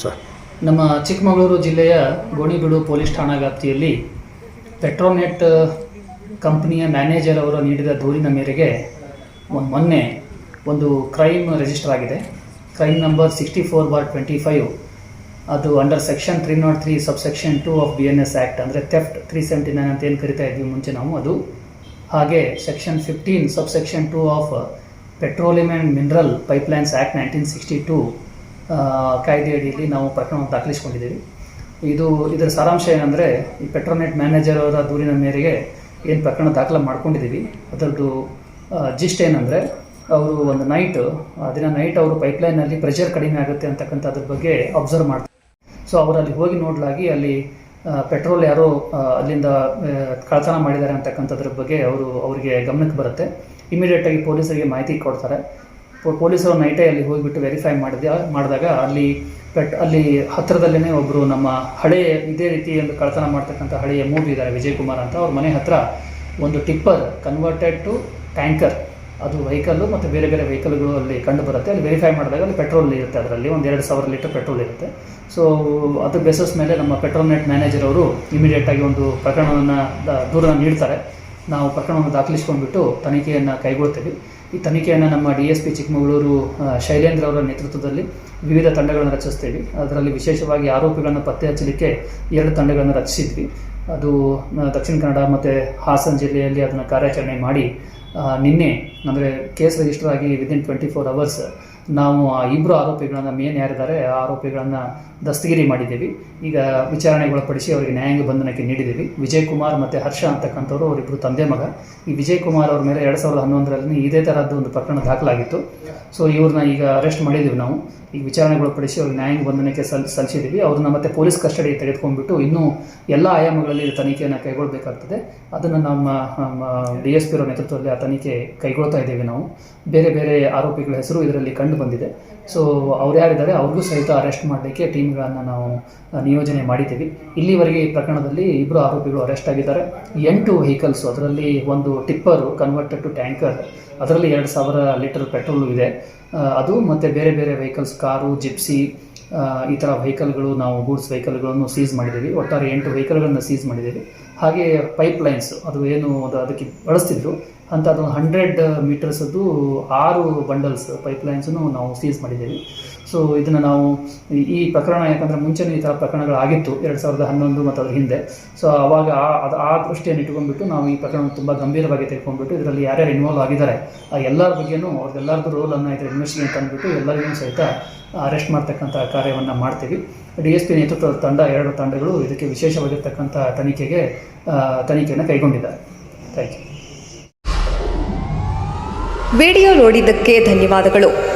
Sir ನಮ್ಮ ಚಿಕ್ಕಮಗಳೂರು ಜಿಲ್ಲೆಯ Gonibeedu police ಠಾಣಾ ವ್ಯಾಪ್ತಿಯಲ್ಲಿ ಪೆಟ್ರೋನೆಟ್ ಕಂಪನಿಯ ಮ್ಯಾನೇಜರ್ ಅವರು ನೀಡಿದ ದೂರಿನ ಮೇರೆಗೆ ಮೊನ್ನೆ ಒಂದು ಕ್ರೈಮ್ ರಿಜಿಸ್ಟರ್ ಆಗಿದೆ. Crime number sixty four bar twenty five. ಅದು under section three naught three sub section two of B N S act ಅಂದರೆ ಥೆಫ್ಟ್ ತ್ರೀ ಸೆವೆಂಟಿ ನೈನ್ ಅಂತ ಏನು ಕರಿತಾ ಇದ್ವಿ ಮುಂಚೆ ನಾವು. ಅದು ಹಾಗೆ section fifteen sub section two of petroleum and mineral pipelines act nineteen sixty two ಕಾಯ್ದೆ ಅಡಿಯಲ್ಲಿ ನಾವು ಪ್ರಕರಣವನ್ನು ದಾಖಲಿಸಿಕೊಂಡಿದ್ದೀವಿ. ಇದು ಇದರ ಸಾರಾಂಶ ಏನಂದರೆ, ಈ ಪೆಟ್ರೋನೆಟ್ ಮ್ಯಾನೇಜರ್ ಅವರ ದೂರಿನ ಮೇರೆಗೆ ಏನು ಪ್ರಕರಣ ದಾಖಲೆ ಮಾಡ್ಕೊಂಡಿದ್ದೀವಿ. ಅದರದ್ದು ಜಿಸ್ಟ್ ಏನಂದರೆ, ಅವರು ಒಂದು ನೈಟ್ ದಿನ ನೈಟ್ ಅವರು ಪೈಪ್ಲೈನಲ್ಲಿ ಪ್ರೆಷರ್ ಕಡಿಮೆ ಆಗುತ್ತೆ ಅಂತಕ್ಕಂಥದ್ರ ಬಗ್ಗೆ ಅಬ್ಸರ್ವ್ ಮಾಡ್ತಾರೆ ಸೊ ಅವರು ಅಲ್ಲಿ ಹೋಗಿ ನೋಡಲಾಗಿ ಅಲ್ಲಿ ಪೆಟ್ರೋಲ್ ಯಾರೋ ಅಲ್ಲಿಂದ ಕಳತನ ಮಾಡಿದ್ದಾರೆ ಅಂತಕ್ಕಂಥದ್ರ ಬಗ್ಗೆ ಅವರು ಅವರಿಗೆ ಗಮನಕ್ಕೆ ಬರುತ್ತೆ. ಇಮಿಡಿಯೇಟಾಗಿ ಪೊಲೀಸರಿಗೆ ಮಾಹಿತಿ ಕೊಡ್ತಾರೆ. ಪೊಲೀಸರು ನೈಟೇ ಅಲ್ಲಿ ಹೋಗಿಬಿಟ್ಟು ವೆರಿಫೈ ಮಾಡಿದ ಮಾಡಿದಾಗ ಅಲ್ಲಿ ಪೆಟ್, ಅಲ್ಲಿ ಹತ್ತಿರದಲ್ಲೇ ಒಬ್ಬರು ನಮ್ಮ ಹಳೆಯ ಇದೇ ರೀತಿ ಒಂದು ಕಳ್ತನ ಮಾಡ್ತಕ್ಕಂಥ ಹಳೆಯ ಮೂವಿ ಇದ್ದಾರೆ ವಿಜಯ್ ಕುಮಾರ್ ಅಂತ. ಅವ್ರ ಮನೆ ಹತ್ರ ಒಂದು ಟಿಪ್ಪರ್ ಕನ್ವರ್ಟೆಡ್ ಟು ಟ್ಯಾಂಕರ್ ಅದು ವೆಹಿಕಲ್ಲು ಮತ್ತು ಬೇರೆ ಬೇರೆ ವೆಹಿಕಲ್ಗಳು ಅಲ್ಲಿ ಕಂಡು ಬರುತ್ತೆ. ಅಲ್ಲಿ ವೆರಿಫೈ ಮಾಡಿದಾಗ ಅಲ್ಲಿ ಪೆಟ್ರೋಲ್ ಇರುತ್ತೆ ಅದರಲ್ಲಿ. ಒಂದು ಎರಡು ಸಾವಿರ ಲೀಟರ್ ಪೆಟ್ರೋಲ್ ಇರುತ್ತೆ. ಸೊ ಅದ್ರ ಬೇಸಸ್ ಮೇಲೆ ನಮ್ಮ ಪೆಟ್ರೋಲ್ ನೆಟ್ ಮ್ಯಾನೇಜರ್ ಅವರು ಇಮಿಡಿಯೇಟಾಗಿ ಒಂದು ಪ್ರಕರಣವನ್ನು ದೂರ ನೀಡ್ತಾರೆ. ನಾವು ಪ್ರಕರಣವನ್ನು ದಾಖಲಿಸ್ಕೊಂಡ್ಬಿಟ್ಟು ತನಿಖೆಯನ್ನು ಕೈಗೊಳ್ತೀವಿ. ಈ ತನಿಖೆಯನ್ನು ನಮ್ಮ D S P Chikkamagaluru Shailendra ಅವರ ನೇತೃತ್ವದಲ್ಲಿ ವಿವಿಧ ತಂಡಗಳನ್ನು ರಚಿಸ್ತೀವಿ. ಅದರಲ್ಲಿ ವಿಶೇಷವಾಗಿ ಆರೋಪಿಗಳನ್ನು ಪತ್ತೆ ಹಚ್ಚಲಿಕ್ಕೆ ಎರಡು ತಂಡಗಳನ್ನು ರಚಿಸಿದ್ವಿ. ಅದು ದಕ್ಷಿಣ ಕನ್ನಡ ಮತ್ತು ಹಾಸನ ಜಿಲ್ಲೆಯಲ್ಲಿ ಅದನ್ನು ಕಾರ್ಯಾಚರಣೆ ಮಾಡಿ ನಿನ್ನೆ, ಅಂದರೆ ಕೇಸ್ ರಿಜಿಸ್ಟರ್ ಆಗಿ ವಿದಿನ್ ಟ್ವೆಂಟಿ ಫೋರ್ ಅವರ್ಸ್ ನಾವು ಆ ಇಬ್ಬರು ಆರೋಪಿಗಳನ್ನು ಮೇನ್ ಯಾರಿದ್ದಾರೆ, ಆ ಆರೋಪಿಗಳನ್ನು ದಸ್ತಗಿರಿ ಮಾಡಿದ್ದೀವಿ. ಈಗ ವಿಚಾರಣೆಗೆ ಒಳಪಡಿಸಿ ಅವರಿಗೆ ನ್ಯಾಯಾಂಗ ಬಂಧನಕ್ಕೆ ನೀಡಿದ್ದೀವಿ. ವಿಜಯ್ ಕುಮಾರ್ ಮತ್ತು ಹರ್ಷ ಅಂತಕ್ಕಂಥವ್ರು ಅವರಿಬ್ಬರು ತಂದೆ ಮಗ. ಈ ವಿಜಯ್ ಕುಮಾರ್ ಅವ್ರ ಮೇಲೆ ಎರಡು ಸಾವಿರದ ಹನ್ನೊಂದರಲ್ಲಿ ಇದೇ ಥರದ್ದು ಒಂದು ಪ್ರಕರಣ ದಾಖಲಾಗಿತ್ತು. ಸೊ ಇವ್ರನ್ನ ಈಗ ಅರೆಸ್ಟ್ ಮಾಡಿದ್ದೀವಿ ನಾವು. ಈಗ ವಿಚಾರಣೆಗೆ ಒಳಪಡಿಸಿ ಅವ್ರಿಗೆ ನ್ಯಾಯಾಂಗ ಬಂಧನಕ್ಕೆ ಸಲ್, ಸಲ್ಲಿಸಿದ್ದೀವಿ. ಅವ್ರನ್ನ ಮತ್ತೆ ಪೊಲೀಸ್ ಕಸ್ಟಡಿ ತೆಗೆದುಕೊಂಡ್ಬಿಟ್ಟು ಇನ್ನೂ ಎಲ್ಲ ಆಯಾಮಗಳಲ್ಲಿ ತನಿಖೆಯನ್ನು ಕೈಗೊಳ್ಳಬೇಕಾಗ್ತದೆ ಅದನ್ನು ನಮ್ಮ ಡಿ ಎಸ್ ಪಿ ನೇತೃತ್ವದಲ್ಲಿ ಆ ತನಿಖೆ ಕೈಗೊಳ್ತಾ ಇದ್ದೇವೆ ನಾವು. ಬೇರೆ ಬೇರೆ ಆರೋಪಿಗಳ ಹೆಸರು ಇದರಲ್ಲಿ ಕಂಡು ಬಂದಿದೆ. ಸೊ ಅವ್ರು ಯಾರಿದ್ದಾರೆ ಅವ್ರಿಗೂ ಸಹಿತ ಅರೆಸ್ಟ್ ಮಾಡಲಿಕ್ಕೆ ಟೀಮ್ಗಳನ್ನು ನಾವು ನಿಯೋಜನೆ ಮಾಡಿದ್ದೀವಿ. ಇಲ್ಲಿವರೆಗೆ ಈ ಪ್ರಕರಣದಲ್ಲಿ ಇಬ್ಬರು ಆರೋಪಿಗಳು ಅರೆಸ್ಟ್ ಆಗಿದ್ದಾರೆ. ಎಂಟು ವೆಹಿಕಲ್ಸ್ ಅದರಲ್ಲಿ ಒಂದು ಟಿಪ್ಪರು ಕನ್ವರ್ಟೆಡ್ ಟು ಟ್ಯಾಂಕರ್ ಅದರಲ್ಲಿ ಎರಡು ಸಾವಿರ ಲೀಟರ್ ಪೆಟ್ರೋಲು ಇದೆ. ಅದು ಮತ್ತು ಬೇರೆ ಬೇರೆ ವೆಹಿಕಲ್ಸ್ ಕಾರು ಜಿಪ್ಸಿ ಈ ಥರ ವೆಹಿಕಲ್ಗಳು ನಾವು ಗೂಡ್ಸ್ ವೆಹಿಕಲ್ಗಳನ್ನು ಸೀಸ್ ಮಾಡಿದ್ದೀವಿ. ಒಟ್ಟಾರೆ ಎಂಟು ವೆಹಿಕಲ್ಗಳನ್ನು ಸೀಸ್ ಮಾಡಿದ್ದೀವಿ. ಹಾಗೆ ಪೈಪ್ ಲೈನ್ಸ್ ಅದು ಏನು ಅದು ಅದಕ್ಕೆ ಬಳಸ್ತಿದ್ರು. ಅಂತ ಅದು ಹಂಡ್ರೆಡ್ ಮೀಟರ್ಸದ್ದು ಆರು ಬಂಡಲ್ಸ್ ಪೈಪ್ ಲೈನ್ಸನ್ನು ನಾವು ಸೀಸ್ ಮಾಡಿದ್ದೀವಿ. ಸೊ ಇದನ್ನು ನಾವು ಈ- ಪ್ರಕರಣ ಯಾಕಂದರೆ ಮುಂಚೆನೇ ಈ ಥರ ಪ್ರಕರಣಗಳಾಗಿತ್ತು, ಎರಡು ಸಾವಿರದ ಹನ್ನೊಂದು ಮತ್ತು ಅದ್ರ ಹಿಂದೆ. ಸೊ ಆವಾಗ ಆ, ಅದು, ಆ ದೃಷ್ಟಿಯನ್ನು ಇಟ್ಕೊಂಡ್ಬಿಟ್ಟು ನಾವು ಈ ಪ್ರಕರಣ ತುಂಬ ಗಂಭೀರವಾಗಿ ತೆಗೆದುಕೊಂಡ್ಬಿಟ್ಟು ಇದರಲ್ಲಿ ಯಾರ್ಯಾರು ಇನ್ವಾಲ್ವ್ ಆಗಿದ್ದಾರೆ, ಆ ಎಲ್ಲರ ಬಗ್ಗೆಯೂ ಅವ್ರದ್ದೆಲ್ಲರದ್ದು ರೋಲನ್ನು ಇದರ ಇನ್ವೆಸ್ಟಿಗೇಟ್ ಅಂದ್ಬಿಟ್ಟು ಎಲ್ಲರಿಗೂ ಸಹಿತ ಅರೆಸ್ಟ್ ಮಾಡ್ತಕ್ಕಂಥ ಕಾರ್ಯವನ್ನು ಮಾಡ್ತೀವಿ. ಡಿ ಎಸ್ ಪಿ ನೇತೃತ್ವದ ತಂಡ, ಎರಡು ತಂಡಗಳು ಇದಕ್ಕೆ ವಿಶೇಷವಾಗಿರ್ತಕ್ಕಂಥ ತನಿಖೆಗೆ ತನಿಖೆಯನ್ನು ಕೈಗೊಂಡಿದ್ದಾರೆ. ಥ್ಯಾಂಕ್ ಯು ವಿಡಿಯೋ ನೋಡಿದ್ದಕ್ಕೆ ಧನ್ಯವಾದಗಳು.